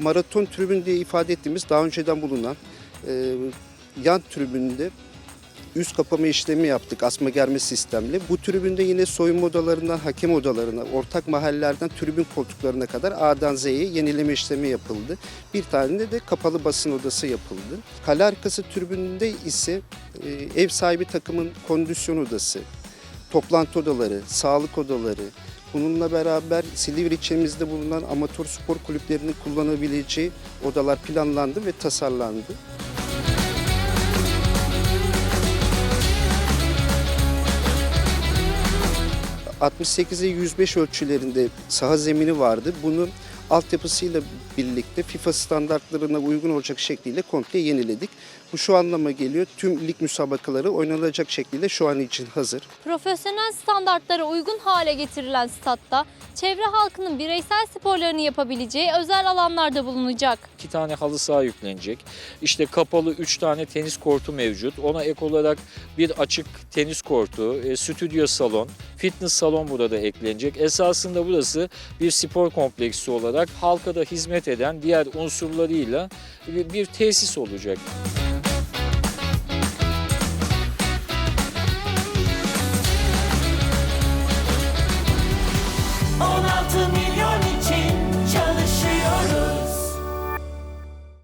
maraton tribün diye ifade ettiğimiz daha önceden bulunan e, yan tribünde üst kapama işlemi yaptık asma germe sistemli. Bu tribünde yine soyunma odalarından hakem odalarına, ortak mahallelerden tribün koltuklarına kadar A'dan Z'ye yenileme işlemi yapıldı. Bir tane de kapalı basın odası yapıldı. Kale arkası tribününde ise e, ev sahibi takımın kondisyon odası, toplantı odaları, sağlık odaları, bununla beraber Silivri ilçemizde bulunan amatör spor kulüplerinin kullanabileceği odalar planlandı ve tasarlandı. 68'e 105 ölçülerinde saha zemini vardı. Bunu altyapısıyla birlikte FIFA standartlarına uygun olacak şekliyle komple yeniledik. Bu şu anlama geliyor. Tüm lig müsabakaları oynanacak şekilde şu an için hazır. Profesyonel standartlara uygun hale getirilen statta çevre halkının bireysel sporlarını yapabileceği özel alanlarda bulunacak. İki tane halı saha yüklenecek. İşte kapalı üç tane tenis kortu mevcut. Ona ek olarak bir açık tenis kortu, e, stüdyo salon, fitness salon burada eklenecek. Esasında burası bir spor kompleksi olarak halka da hizmet eden diğer unsurlarıyla bir bir tesis olacak.